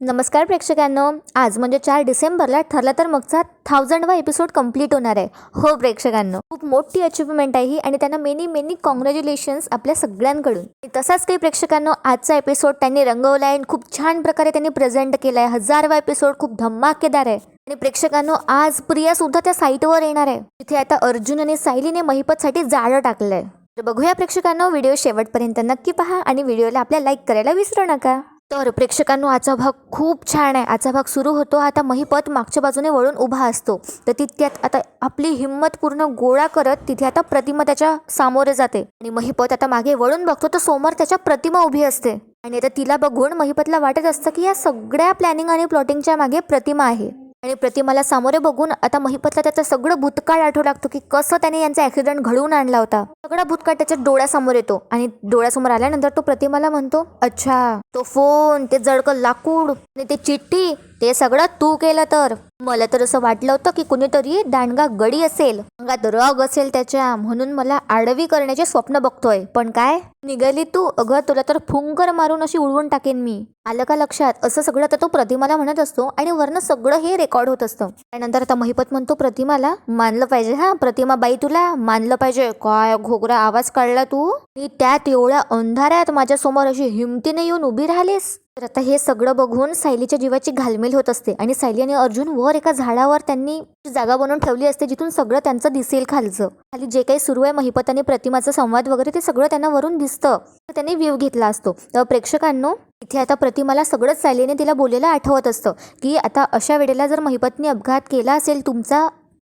नमस्कार प्रेक्षकांनो. आज म्हणजे चार डिसेंबरला ठरला तर मगचा थाउजंडवा एपिसोड कंप्लीट होणार आहे. हो प्रेक्षकांनो. खूप मोठी अचिव्हमेंट आहे ही आणि त्यांना मेनी मेनी कॉंग्रॅच्युलेशन्स आपल्या सगळ्यांकडून. तसाच काही प्रेक्षकांनो आजचा एपिसोड त्यांनी रंगवला आहे आणि खूप छान प्रकारे त्यांनी प्रेझेंट केला आहे. हजारवा एपिसोड खूप धमाकेदार आहे. आणि प्रेक्षकांनो आज प्रिया सुद्धा त्या साईटवर येणार आहे. तिथे आता अर्जुन आणि सायलीने महिपतसाठी जाळं टाकलं आहे तर बघूया प्रेक्षकांनो व्हिडिओ शेवटपर्यंत नक्की पहा आणि व्हिडिओला आपल्या लाईक करायला विसरू नका. तर प्रेक्षकांनो आजचा भाग खूप छान आहे. आजचा भाग सुरू होतो आता महिपत मागच्या बाजूने वळून उभा असतो. तर तितक्यात आता आपली हिंमत पूर्ण गोळा करत तिथे आता प्रतिमा त्याच्या सामोरे जाते. आणि महिपत आता मागे वळून बघतो तर समोर त्याच्या प्रतिमा उभी असते. आणि आता तिला बघून महिपतला वाटत असतं की या सगळ्या प्लॅनिंग आणि प्लॉटिंगच्या मागे प्रतिमा आहे. आणि प्रतिमाला सामोरे बघून आता महिपतला त्याचं सगळं भूतकाळ आठवू लागतो की कसं त्याने यांचा ऍक्सिडेंट घडवून आणला होता. सगळा भूतकाळ त्याच्या डोळ्यासमोर येतो आणि डोळ्यासमोर आल्यानंतर तो प्रतिमाला म्हणतो अच्छा तो फोन ते जडकं लाकूड आणि ते चिठ्ठी ते सगळं तू केलं तर. मला तर असं वाटलं होतं की कुणीतरी दांडगा गडी असेल. अंगात रग असेल त्याच्या म्हणून मला आडवी करण्याचे स्वप्न बघतोय. पण काय? निघाली तू? अगं तुला तर फुंकर मारून अशी उडवून टाकेन मी. आलं का लक्षात? असं सगळं तर तो प्रतिमाला म्हणत असतो आणि वरनं सगळं हे रेकॉर्ड होत असतं. त्यानंतर आता महिपत म्हणतो प्रतिमाला? मानलं पाहिजे हा? प्रतिमा बाई तुला? मानलं पाहिजे? काय घोगरा आवाज काढला तू? मी त्यात एवढ्या अंधाऱ्यात माझ्यासमोर अशी हिमतीने येऊन उभी राहिलीस. तर आता हे सगळं बघून सायलीच्या जीवाची घालमेल होत असते आणि सायली आणि अर्जुन वर एका झाडावर त्यांनी जागा बनवून ठेवली असते जिथून सगळं त्यांचं दिसेल खालचं. खाली जे काही सुरू आहे महिपत आणि प्रतिमाचा संवाद वगैरे ते सगळं त्यांना वरून दिसतं. तर त्यांनी व्ह्यू घेतला असतो. तर प्रेक्षकांनो इथे आता प्रतिमाला सगळंच सायलीने तिला बोललेलं आठवत असतं की आता अशा वेळेला जर महिपतने अपघात केला असेल तुमचा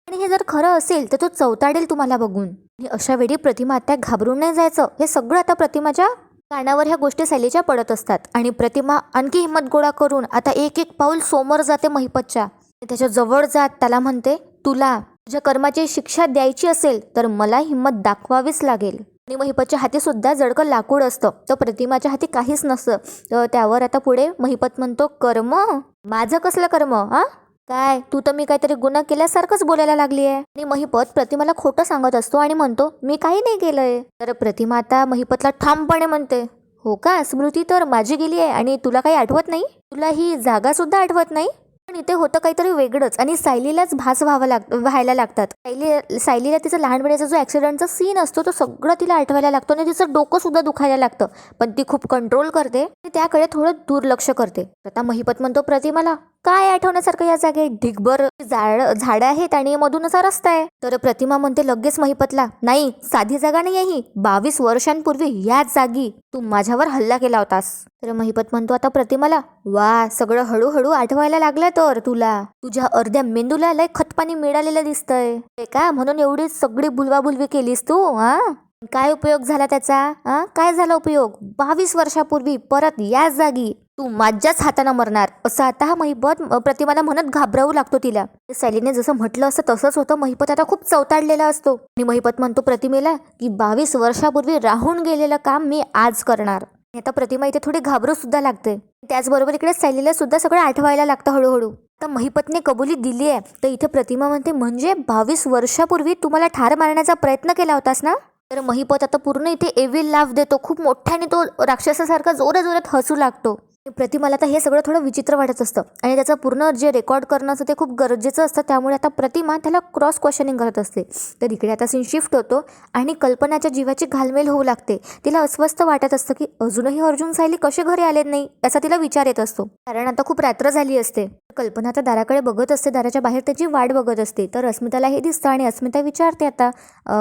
आणि हे जर खरं असेल तर तो चवताडेल तुम्हाला बघून. आणि अशा वेळी प्रतिमा आता घाबरून नाही जायचं. हे सगळं आता प्रतिमाच्या कानावर ह्या गोष्टी सैलेच्या पडत असतात. आणि प्रतिमा आणखी हिंमत गोळा करून आता एक एक पाऊल समोर जाते महिपतच्या. त्याच्याजवळ जात त्याला म्हणते तुला तुझ्या कर्माची शिक्षा द्यायची असेल तर मला हिंमत दाखवावीच लागेल. आणि महिपतच्या हाती सुद्धा जडकं लाकूड असतं. तर प्रतिमाच्या हाती काहीच नसतं. तर त्यावर आता पुढे महिपत म्हणतो कर्म? माझं कसलं कर्म? हा? काय? तू तर मी काहीतरी गुन्हा केल्यासारखंच बोलायला लागली आहे आणि महिपत प्रतिमाला खोटं सांगत असतो आणि म्हणतो मी काही नाही केलंय. तर प्रतिमा आता महिपतला ठामपणे म्हणते हो का? स्मृती तर माझी गेली आहे आणि तुला काही आठवत नाही? तुला ही जागा सुद्धा आठवत नाही? पण इथे होतं काहीतरी वेगळंच आणि सायलीलाच भास व्हावं लाग व्हायला लागतात. सायली सायलीला तिचा लहानपणीचा जो ॲक्सिडेंटचा सीन असतो तो सगळं तिला आठवायला लागतो आणि तिचं डोकं सुद्धा दुखायला लागतं. पण ती खूप कंट्रोल करते आणि त्याकडे थोडं दुर्लक्ष करते. आता महिपत म्हणतो प्रतिमाला काय आठवण्यासारखं या जागेत ढिगभर झाड झाडं आहेत आणि मधून असा रस्ता आहे. तर प्रतिमा म्हणते लगेच महिपतला. नाही साधी जागा नाही आहे ही. बावीस वर्षांपूर्वी याच जागी तू माझ्यावर हल्ला केला होतास. तर महिपत म्हणतो आता प्रतिमाला? वा सगळं हळूहळू आठवायला लागलं तर तुला. तुझ्या अर्ध्या मेंदूला लय खतपाणी मिळालेलं दिसतंय. ते का म्हणून एवढी सगळी बुलवाबुलवी केलीस तू हा? काय उपयोग झाला त्याचा काय झाला उपयोग? बावीस वर्षापूर्वी परत याच जागी तू माझ्याच हातानं मरणार. असं आता हा महिपत प्रतिमाला म्हणत घाबरावू लागतो तिला. सॅलीने जसं म्हटलं असं तसंच होतं. महिपत आता खूप चवताडलेला असतो. आणि महिपत म्हणतो प्रतिमेला की बावीस वर्षापूर्वी राहून गेलेलं काम मी आज करणार. आता प्रतिमा इथे थोडी घाबरू सुद्धा लागते. त्याचबरोबर इकडे सॅलीला सुद्धा सगळं आठवायला लागतं हळूहळू. आता महिपतने कबुली दिली आहे. तर इथे प्रतिमा म्हणते म्हणजे बावीस वर्षापूर्वी तुम्हाला ठार मारण्याचा प्रयत्न केला होतास ना? तर महिपत आता पूर्ण इथे एविल लाभ देतो. खूप मोठ्याने तो राक्षसासारखा जोराजोरात हसू लागतो. प्रतिमाला आता हे सगळं थोडं विचित्र वाटत असतं. आणि त्याचं पूर्ण जे रेकॉर्ड करणं असतं ते खूप गरजेचं असतं. त्यामुळे आता प्रतिमा त्याला क्रॉस क्वेश्चनिंग करत असते. तर इकडे आता सीन शिफ्ट होतो आणि कल्पनाच्या जीवाची घालमेल होऊ लागते. तिला अस्वस्थ वाटत असतं की अजूनही अर्जुन सायली कसे घरी आले नाही याचा तिला विचार येत असतो. कारण आता खूप रात्र झाली असते. कल्पना आता दाराकडे बघत असते. दाराच्या बाहेर त्याची वाट बघत असते. तर अस्मिताला हे दिसतं आणि अस्मिता विचारते आता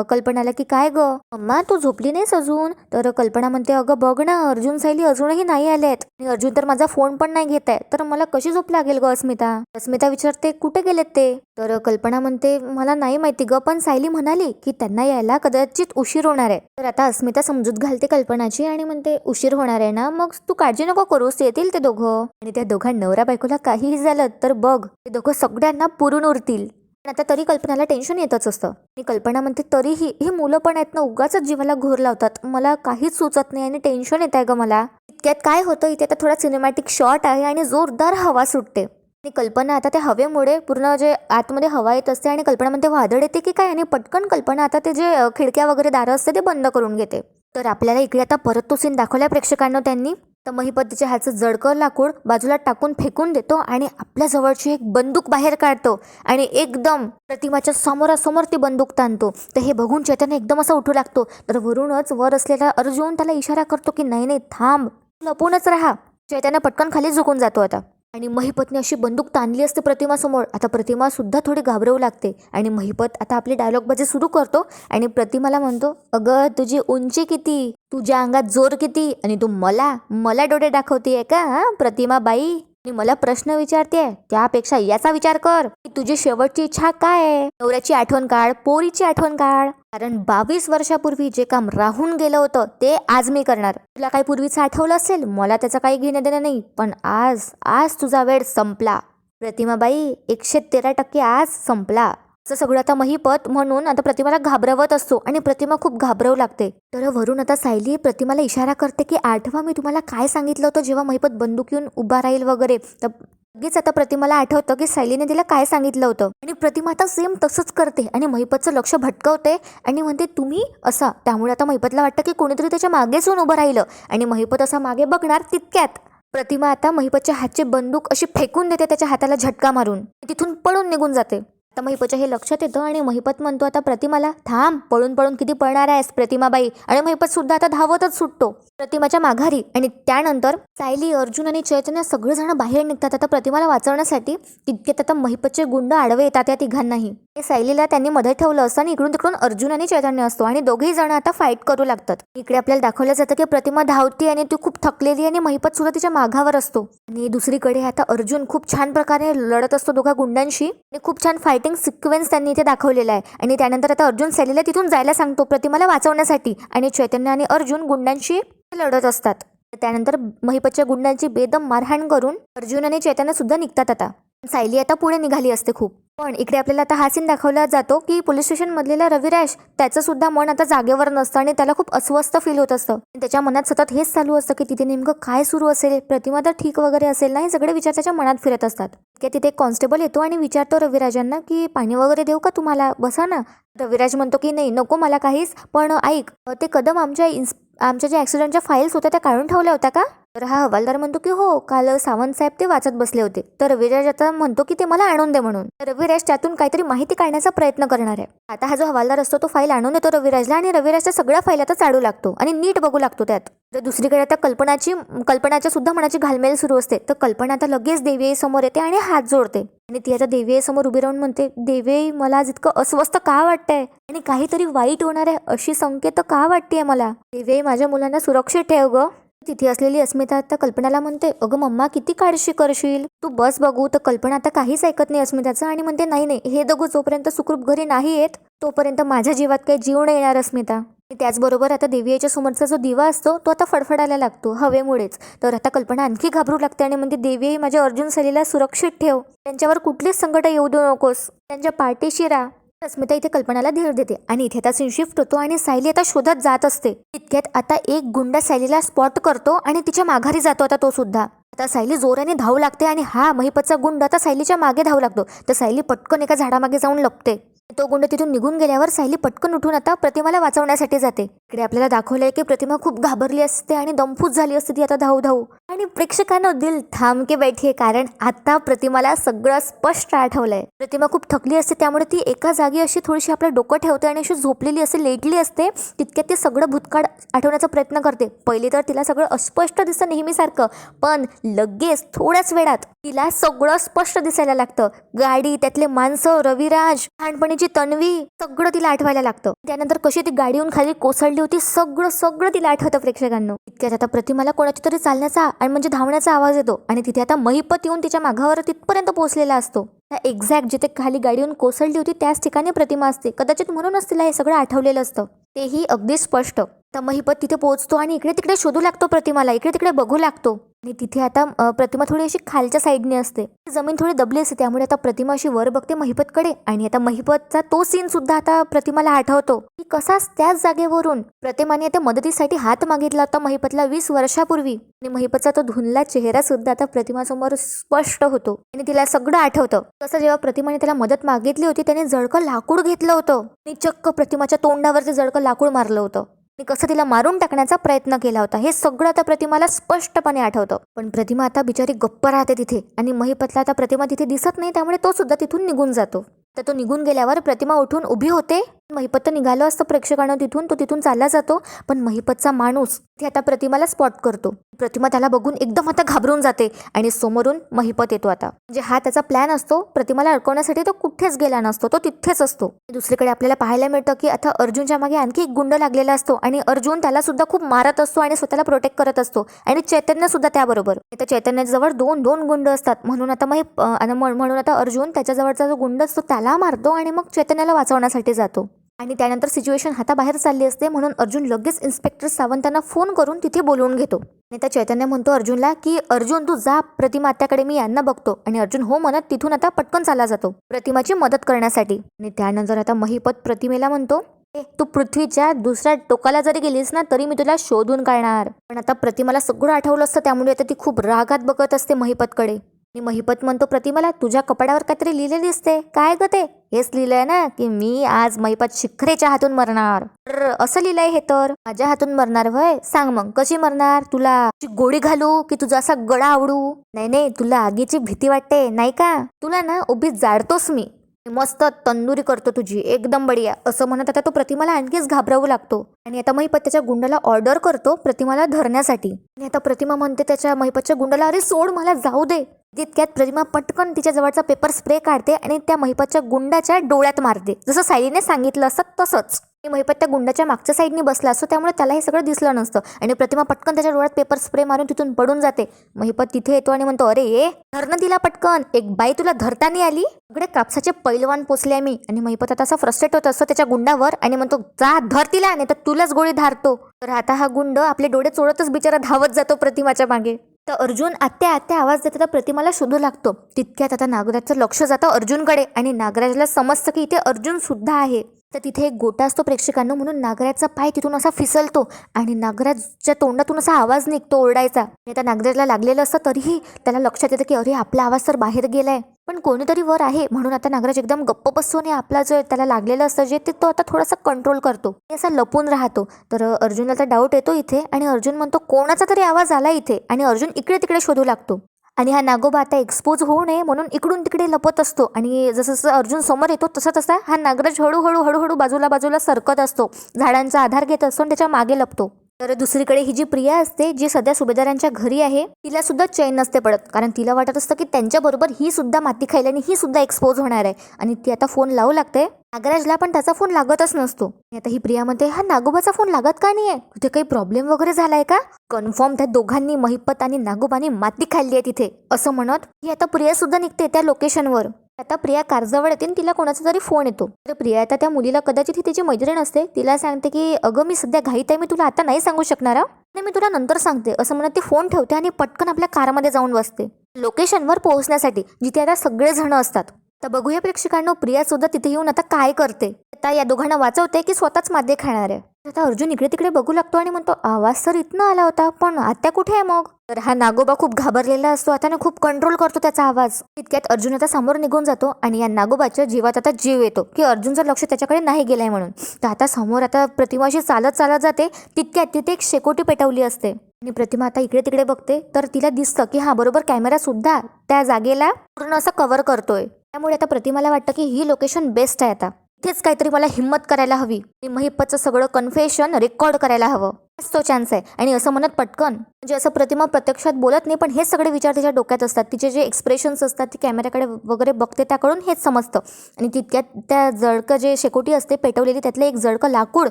कल्पनाला की काय ग? अम्मा तू झोपली नाहीस अजून? तर कल्पना म्हणते अगं बघ ना अर्जुन सायली अजूनही नाही आले आहेत आणि अर्जुन तर माझा फोन पण नाही घेत आहे. तर मला कशी झोप लागेल ग अस्मिता? अस्मिता विचारते कुठे गेलेत ते? तर कल्पना म्हणते मला नाही माहिती ग पण सायली म्हणाली की त्यांना यायला कदाचित उशीर होणार आहे. तर आता अस्मिता समजूत घालते कल्पनाची आणि म्हणते उशीर होणार आहे ना? मग तू काळजी नको करूस येतील ते दोघं. आणि त्या दोघां नवरा बायकोला काहीही झालं तर बघ ते दोघं सगळ्यांना पुरून उरतील. पण आता तरी कल्पनाला टेन्शन येतच असतं. आणि कल्पना म्हणते तरीही ही मुलं पण आहेत ना उगाच जीवाला घोर लावतात. मला काहीच सुचत नाही आणि टेन्शन येत आहे ग मला. इतक्यात काय होतं? इथे आता थोडा सिनेमॅटिक शॉट आहे आणि जोरदार हवा सुटते. आणि कल्पना आता त्या हवेमुळे पूर्ण जे आतमध्ये हवा येत असते आणि कल्पना म्हणते वादळ येते की काय? आणि पटकन कल्पना आता ते जे खिडक्या वगैरे दारं असते ते बंद करून घेते. तर आपल्याला इकडे आता परत तो सीन दाखवला प्रेक्षकांना त्यांनी. तर महिपतीच्या ह्याचं हातचं जडकं लाकूड बाजूला टाकून फेकून देतो आणि आपल्या जवळची एक बंदूक बाहेर काढतो आणि एकदम प्रतिमाच्या समोरासमोर ती बंदूक ताणतो. तर हे बघून चैतन्य एकदम असा उठू लागतो. तर वरूनच वर असलेला अर्जुन त्याला इशारा करतो की नाही नाही थांब. लपूनच राहा. चैतन्य पटकन खाली झुकून जातो आता. आणि महिपतने अशी बंदूक ताणली असते प्रतिमासमोर. आता प्रतिमा सुद्धा थोडी घाबरवू लागते. आणि महिपत आता आपली डायलॉगबाजी सुरू करतो आणि प्रतिमाला म्हणतो अगं तुझी उंची किती? तुझ्या अंगात जोर किती? आणि तू मला मला डोळे दाखवतीये का हा? प्रतिमा बाई आणि मला प्रश्न विचारते त्यापेक्षा याचा विचार कर. की तुझी शेवटची इच्छा काय? आहे नवऱ्याची आठवण काढ पोरीची आठवण काढ. कारण बावीस वर्षापूर्वी जे काम राहून गेलं होतं ते आज मी करणार. तुला काही पूर्वीचं आठवलं असेल? मला त्याचं काही घेणं देणं नाही. पण आज आज तुझा वेळ संपला. प्रतिमाबाई एकशे तेरा टक्के आज संपला. असं सगळं आता महिपत म्हणून आता प्रतिमाला घाबरवत असतो आणि प्रतिमा खूप घाबरवू लागते. तर वरून आता सायली प्रतिमाला इशारा करते की आठवा मी तुम्हाला काय सांगितलं होतं जेव्हा महिपत बंदूक येऊन उभा राहील वगैरे तर लगेच आता प्रतिमाला आठवतं की सायलीने तिला काय सांगितलं होतं. आणि प्रतिमा आता सेम तसंच करते आणि महिपतचं लक्ष भटकवते आणि म्हणते तुम्ही असा. त्यामुळे आता महिपतला वाटतं की कोणीतरी त्याच्या मागेच होऊन उभं राहिलं आणि महिपत असा मागे बघणार तितक्यात. प्रतिमा आता महिपतच्या हातचे बंदूक अशी फेकून देते त्याच्या हाताला झटका मारून. तिथून पळून निघून जाते. आता महिपच्या हे लक्षात येतं आणि महिपत म्हणतो आता प्रतिमाला थांब पळून पळून किती पळणार आहेस प्रतिमाबाई? आणि महिपत सुद्धा आता धावतच सुटतो. प्रतिमाच्या माघारी आणि त्यानंतर सायली अर्जुन आणि चैतन्य सगळेजण बाहेर निघतात. आता प्रतिमाला वाचवण्यासाठी तितक्यात आता महिपतचे गुंड आडवे येतात या तिघांनाही. हे सायलीला त्यांनी मध्ये ठेवलं असतं आणि इकडून तिकडून अर्जुन आणि चैतन्य असतो आणि दोघेही जण आता फाईट करू लागतात. इकडे आपल्याला दाखवलं जातं की प्रतिमा धावते आणि ती खूप थकलेली आणि महिपत सुद्धा तिच्या माघावर असतो. आणि दुसरीकडे आता अर्जुन खूप छान प्रकारे लढत असतो दोघा गुंडांशी आणि खूप छान फायटिंग सिक्वेन्स त्यांनी इथे दाखवलेला आहे. आणि त्यानंतर आता अर्जुन सायलीला तिथून जायला सांगतो प्रतिमाला वाचवण्यासाठी. आणि चैतन्य आणि अर्जुन गुंडांशी लढत असतात. त्यानंतर महिपतच्या गुंडांची बेदम मारहाण करून अर्जुन आणि चैतन्य सुद्धा निघतात आता. सायली आता पुढे निघाली असते खूप. पण इकडे आपल्याला आता हा सीन दाखवला जातो की पोलीस स्टेशन मधलेला रविराज त्याचं सुद्धा मन आता जागेवर नसतं आणि त्याला खूप अस्वस्थ फील होत असतं. त्याच्या मनात सतत हेच चालू असतं की तिथे नेमकं काय सुरू असेल प्रतिमा तर ठीक वगैरे असेल ना हे सगळे विचार त्याच्या मनात फिरत असतात. की तिथे एक कॉन्स्टेबल येतो आणि विचारतो रविराजांना की पाणी वगैरे देऊ का तुम्हाला? बसा ना. रविराज म्हणतो की नाही नको मला काहीच. पण ऐक ते कदम आमच्या इन्स आमच्या ज्या ॲक्सिडेंटच्या फाईल्स होत्या त्या काढून ठेवल्या होत्या का? तर हा हवालदार म्हणतो की हो काल सावंत साहेब ते वाचत बसले होते. तर रविराज आता म्हणतो की ते मला आणून दे म्हणून. तर रविराज त्यातून काहीतरी माहिती काढण्याचा प्रयत्न करणार आहे. आता हा जो हवालदार असतो तो फाईल आणून देतो रविराजला आणि रविराजच्या सगळ्या फाईल आता चाडू लागतो आणि नीट बघू लागतो त्यात. तर दुसरीकडे आता कल्पनाची कल्पनाच्या सुद्धा मनाची घालमेल सुरू असते. तर कल्पना आता लगेच देवी समोर येते आणि हात जोडते. आणि ती आता देवी समोर उभी राहून म्हणते देवी मला आज इतकं अस्वस्थ का वाटतंय? आणि काहीतरी वाईट होणार आहे अशी संकेत का वाटतेय मला? देवी माझ्या मुलांना सुरक्षित ठेव ग. तिथे असलेली अस्मिता आता कल्पनाला म्हणते अगं मम्मा किती काळजी करशील? तू बस बघू तर कल्पना आता काहीच ऐकत नाही अस्मिताचं आणि म्हणते नाही नाही हे दोघं जोपर्यंत सुखरूप घरी नाही येत तोपर्यंत माझ्या जीवात काही जीव नाही येणार अस्मिता. आणि त्याचबरोबर आता देवीच्या समोरचा जो दिवा असतो तो आता फडफडायला लागतो हवेमुळेच. तर आता कल्पना आणखी घाबरू लागते आणि म्हणते देवी माझ्या अर्जुन सलीला सुरक्षित ठेव. त्यांच्यावर कुठलीच संकट येऊ देऊ नकोस. त्यांच्या पाठीशी राहा. अस्मिता इथे कल्पनाला धीर देते आणि इथे आता सीन शिफ्ट होतो आणि सायली आता शोधत जात असते. तितक्यात आता एक गुंडा सायलीला स्पॉट करतो आणि तिच्या माघारी जातो आता तो सुद्धा. आता सायली जोराने धावू लागते आणि हा महिपतचा गुंड आता सायलीच्या मागे धावू लागतो. तर सायली पटकन एका झाडामागे जाऊन लपते. तो गुंड तिथून निघून गेल्यावर सायली पटकन उठून आता प्रतिमाला वाचवण्यासाठी जाते. इकडे आपल्याला दाखवलंय की प्रतिमा खूप घाबरली असते आणि दमफूत झाली असते ती आता धावू धावू आणि प्रेक्षकांना दिल थांबके बैठी बैठे कारण आता प्रतिमाला सगळं स्पष्ट आठवलंय. प्रतिमा खूप थकली असते त्यामुळे ती एका जागी अशी थोडीशी आपलं डोकं ठेवते आणि अशी झोपलेली असते लेटली असते तितक्यात ती सगळं भूतकाळ आठवण्याचा प्रयत्न करते. पहिले तर तिला सगळं अस्पष्ट दिसतं नेहमीसारखं पण लगेच थोड्याच वेळात तिला सगळं स्पष्ट दिसायला लागतं. गाडी त्यातले माणसं रविराज लहानपणीची तन्वी सगळं तिला आठवायला लागतं. त्यानंतर कशी ती गाडी येऊन खाली कोसळली होती सगळं सगळं तिला आठवतं प्रेक्षकांना. इतक्यात आता प्रतिमाला कोणाच्या तरी चालण्याचा आणि म्हणजे धावण्याचा आवाज येतो आणि तिथे आता महिपत येऊन तिच्या मागावर तिथपर्यंत पोहोचलेला असतो. एक्झॅक्ट जिथे खाली गाडी येऊन कोसळली होती त्याच ठिकाणी प्रतिमा असते. कदाचित म्हणूनच तिला हे सगळं आठवलेलं असतं. तेही अगदी स्पष्ट. तर महिपत तिथे पोहोचतो आणि इकडे तिकडे शोधू लागतो प्रतिमाला. इकडे तिकडे बघू लागतो. आणि तिथे आता प्रतिमा थोडी अशी खालच्या साईडने असते. जमीन थोडी दबली असते त्यामुळे आता प्रतिमा अशी वर बघते महिपतकडे. आणि आता महिपतचा तो सीन सुद्धा आता प्रतिमाला आठवतो. की कसाच त्याच जागेवरून प्रतिमाने आता मदतीसाठी हात मागितला होता महिपतला वीस वर्षापूर्वी. आणि महिपतचा तो धुनला चेहरा सुद्धा आता प्रतिमासमोर स्पष्ट होतो. आणि तिला सगळं आठवतं. तसं जेव्हा प्रतिमाने त्याला मदत मागितली होती त्याने जळकं लाकूड घेतलं होतं. आणि चक्क प्रतिमाच्या तोंडावरचं जळकं लाकूड मारलं होतं. मी कसं तिला मारून टाकण्याचा प्रयत्न केला होता हे सगळं आता प्रतिमाला स्पष्टपणे आठवतं. पण प्रतिमा आता बिचारी गप्प राहते तिथे आणि महिपतला आता प्रतिमा तिथे दिसत नाही त्यामुळे तो सुद्धा तिथून निघून जातो. तर तो निघून गेल्यावर प्रतिमा उठून उभी होते? महिपत तर निघालं असतं प्रेक्षकांना तिथून तो तिथून चालला जातो पण महिपतचा माणूस ते आता प्रतिमाला स्पॉट करतो. प्रतिमा त्याला बघून एकदम आता घाबरून जाते आणि समोरून महिपत येतो आता. म्हणजे हा त्याचा प्लॅन असतो प्रतिमाला अडकवण्यासाठी तो कुठेच गेला नसतो तो तिथेच असतो. दुसरीकडे आपल्याला पाहायला मिळतं की आता अर्जुनच्या मागे आणखी एक गुंड लागलेला असतो आणि अर्जुन त्याला सुद्धा खूप मारत असतो आणि स्वतःला प्रोटेक्ट करत असतो आणि चैतन्य सुद्धा त्याबरोबर. तर चैतन्याजवळ दोन दोन गुंड असतात. म्हणून आता मग हे- आणि म्हणून आता अर्जुन त्याच्याजवळचा जो गुंड असतो त्याला मारतो आणि मग चैतन्याला वाचवण्यासाठी जातो. आणि त्यानंतर सिच्युएशन हाताबाहेर चालली असते म्हणून अर्जुन लगेच इन्स्पेक्टर सावंतांना फोन करून तिथे बोलवून घेतो. आणि त्या चैतन्य म्हणतो अर्जुनला की अर्जुन तू जा प्रतिमा आत्याकडे मी यांना बघतो. आणि अर्जुन हो म्हणत तिथून आता पटकन चालला जातो प्रतिमाची मदत करण्यासाठी. आणि त्यानंतर आता महिपत प्रतिमेला म्हणतो "ए, तू पृथ्वीच्या दुसऱ्या टोकाला जरी गेलीस ना तरी मी तुला शोधून काढणार. पण आता प्रतिमाला सगळं आठवलं असतं त्यामुळे आता ती खूप रागात बघत असते महिपतकडे. आणि महिपत म्हणतो प्रतिमाला तुझ्या कपाडावर काहीतरी लिहिलेलं दिसते काय ग ते? हेच लिहिलंय ना की मी आज मैपात शिखरेच्या हातून मरणार. तर असं लिहिलंय हे तर. माझ्या हातून मरणार व्हय? सांग मग कशी मरणार तुला? गोळी घालू की तुझा असा गळा आवडू? नाही नाही तुला आगीची भीती वाटते नाही का? तुला ना उभी जाडतोस मी. मस्त तंदुरी करतो तुझी एकदम बढिया. असं म्हणत आता तो प्रतिमाला आणखीच घाबरावू लागतो. आणि आता महिपत त्याच्या गुंडाला ऑर्डर करतो प्रतिमाला धरण्यासाठी. आणि आता प्रतिमा म्हणते त्याच्या महिपतच्या गुंडाला अरे सोड मला जाऊ दे. तितक्यात प्रतिमा पटकन तिच्या जवळचा पेपर स्प्रे काढते आणि त्या महिपतच्या गुंडाच्या डोळ्यात मारते. जसं सायलीने सांगितलं असतं तसंच. आणि महिपत त्या गुंडाच्या मागच्या साईडने बसला असतो त्यामुळे त्याला हे सगळं दिसलं नसतं. आणि प्रतिमा पटकन त्याच्या डोळ्यात पेपर स्प्रे मारून तिथून पडून जाते. महिपत तिथे येतो आणि म्हणतो अरे ये. धरणं तिला पटकन. एक बाई तुला धरता नाही आली. सगळे कापसाचे पैलवान पोचले आम्ही. आणि महिपत आता असा फ्रस्ट्रेट होत असतो त्याच्या गुंडावर आणि म्हणतो जा धर तिला नाही तर तुलाच गोळी धारतो. तर आता हा गुंड आपले डोळे चोळतच बिचारा धावत जातो प्रतिमाच्या मागे. तर अर्जुन आत्या आत्या आवाज देत आता प्रतिमाला शोधू लागतो. तितक्यात आता नागराजचं लक्ष जातं अर्जुनकडे आणि नागराजला समजतं की इथे अर्जुन सुद्धा आहे. तर तिथे एक गोटा असतो प्रेक्षकांना म्हणून नागराजचा पाय तिथून असा फिसलतो आणि नागराजच्या तोंडातून असा आवाज निघतो ओरडायचा. आणि आता नागराजला लागलेलं असतं तरीही त्याला लक्षात येतं की अरे आपला आवाज तर बाहेर गेलाय. पण कोणीतरी वर आहे म्हणून आता नागराज एकदम गप्प बसतो आणि आपला जो त्याला लागलेलं असतं जे ते तो आता थोडासा कंट्रोल करतो. असा लपून राहतो. तर अर्जुनला तर डाऊट येतो इथे आणि अर्जुन म्हणतो कोणाचा तरी आवाज आला इथे? आणि अर्जुन इकडे तिकडे शोधू लागतो. आणि हा नागोबा आता एक्सपोज होऊ नये म्हणून इकडून तिकडे लपत असतो. आणि जसं जसं अर्जुन समोर येतो तसा तसा हा नागराज हळूहळू हळूहळू बाजूला बाजूला सरकत असतो. झाडांचा आधार घेत असतो आणि त्याच्यामागे लपतो. तर दुसरीकडे ही जी प्रिया असते जी सध्या सुभेदारांच्या घरी आहे तिला सुद्धा चैन नसते पडत. कारण तिला वाटत असतं की त्यांच्याबरोबर ही सुद्धा माती खायल्याने ही सुद्धा एक्सपोज होणार आहे. आणि ती आता फोन लावू लागते. नागराजला पण त्याचा फोन लागतच नसतो. आता ही प्रिया म्हणते हा नागोबाचा फोन लागत का नाहीये? तिथे काही प्रॉब्लेम वगैरे झालाय का? कन्फर्म त्या दोघांनी महिपत आणि नागोबानी माती खाल्ली आहे तिथे असं म्हणत ही आता प्रिया सुद्धा निघते त्या लोकेशनवर आता प्रिया कारजवळ येते आणि तिला कोणाचा तरी फोन येतो. तर प्रिया आता त्या मुलीला कदाचित ही तिची मैत्रीण असते. तिला सांगते की अगं मी सध्या घाईत आहे. मी तुला आता नाही सांगू शकणार नाही मी तुला नंतर सांगते. असं म्हणत ती फोन ठेवते आणि पटकन आपल्या कारमध्ये जाऊन बसते. लोकेशनवर पोहोचण्यासाठी जिथे आता सगळेजण असतात. तर बघूया प्रेक्षकांनो प्रिया सुद्धा तिथे येऊन आता काय करते. आता या दोघांना वाचवते की स्वतःच मादे खाणार आहे? आता अर्जुन इकडे तिकडे बघू लागतो आणि म्हणतो आवाज तर इथनं आला होता पण आत्या कुठे आहे मग? तर हा नागोबा खूप घाबरलेला असतो आता ना खूप कंट्रोल करतो त्याचा आवाज. तितक्यात अर्जुन आता समोर निघून जातो आणि या नागोबाच्या जीवात आता जीव येतो की अर्जुनचं लक्ष त्याच्याकडे नाही गेलंय म्हणून. तर आता समोर आता प्रतिमाशी चालत चालत जाते तितक्यात तिथे एक शेकोटी पेटवली असते. आणि प्रतिमा आता इकडे तिकडे बघते तर तिला दिसतं की हा बरोबर कॅमेरा सुद्धा त्या जागेला पूर्ण असं कव्हर करतोय. त्यामुळे आता प्रतिमाला वाटतं की ही लोकेशन बेस्ट आहे आता. इथेच काहीतरी मला हिंमत करायला हवी. मी महिपतचं सगळं कन्फेशन रेकॉर्ड करायला हवं. हाच तो चान्स आहे. आणि असं म्हणत पटकन म्हणजे असं प्रतिमा प्रत्यक्षात बोलत नाही पण हे सगळे विचार तिच्या डोक्यात असतात. तिचे जे एक्सप्रेशन्स असतात ती कॅमेऱ्याकडे वगैरे बघते त्याकडून हेच समजतं. आणि तितक्यात त्या जळकं जे शेकोटी असते पेटवलेली त्यातलं एक जळकं लाकूड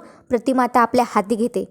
प्रतिमा आता आपल्या हाती घेते.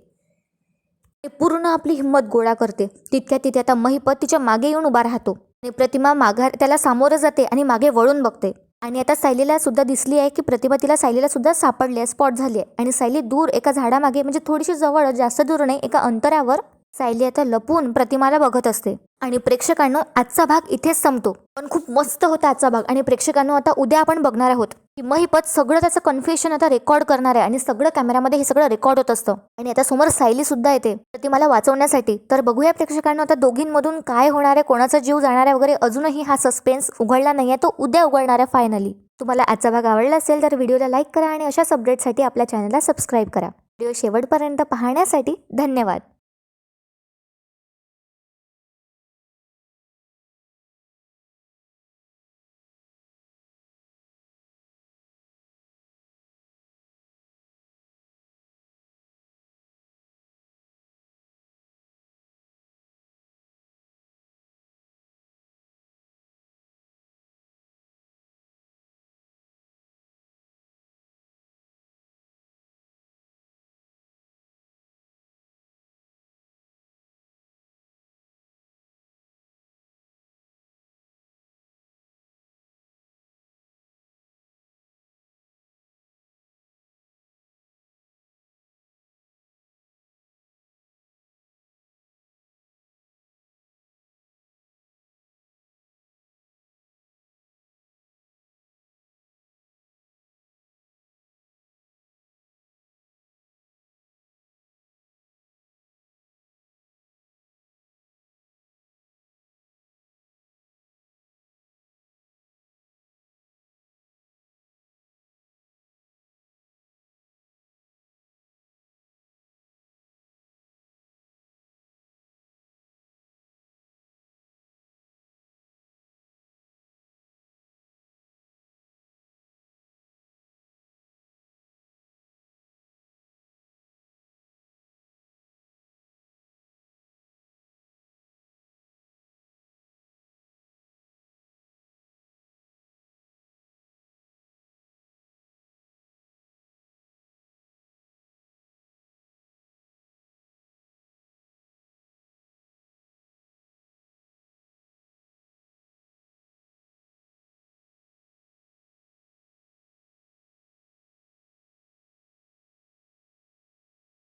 ते पूर्ण आपली हिंमत गोळा करते. तितक्यात तिथे आता महिपत तिच्यामागे येऊन उभा राहतो. आणि प्रतिमा माघार त्याला सामोरं जाते आणि मागे वळून बघते. आणि आता सायलीला सुद्धा दिसली आहे की प्रतिमा तिला सायलीला सुद्धा सापडली आहे स्पॉट झाली आहे. आणि सायली दूर एका झाडामागे म्हणजे थोडीशी जवळ जास्त दूर नाही एका अंतरावर सायली आता लपून प्रतिमाला बघत असते. आणि प्रेक्षकांनो आजचा भाग इथेच संपतो. पण खूप मस्त होता आजचा भाग. आणि प्रेक्षकांनो आता उद्या आपण बघणार आहोत. की महिपत सगळं त्याचं कन्फ्युशन आता रेकॉर्ड करणार आहे. आणि सगळं कॅमेरामध्ये हे सगळं रेकॉर्ड होत असतं. आणि आता समोर सायली सुद्धा येते. प्रतिमाला वाचवण्यासाठी. तर बघूया प्रेक्षकांनो आता दोघींमधून काय होणार आहे? कोणाचा जीव जाणार आहे? वगैरे अजूनही हा सस्पेन्स उघडला नाही आहे तो उद्या उघडणार आहे फायनली तुम्हाला आजचा भाग आवडला असेल तर व्हिडिओला लाईक करा आणि अशाच अपडेटसाठी आपल्या चॅनलला सबस्क्राईब करा. व्हिडिओ शेवटपर्यंत पाहण्यासाठी धन्यवाद.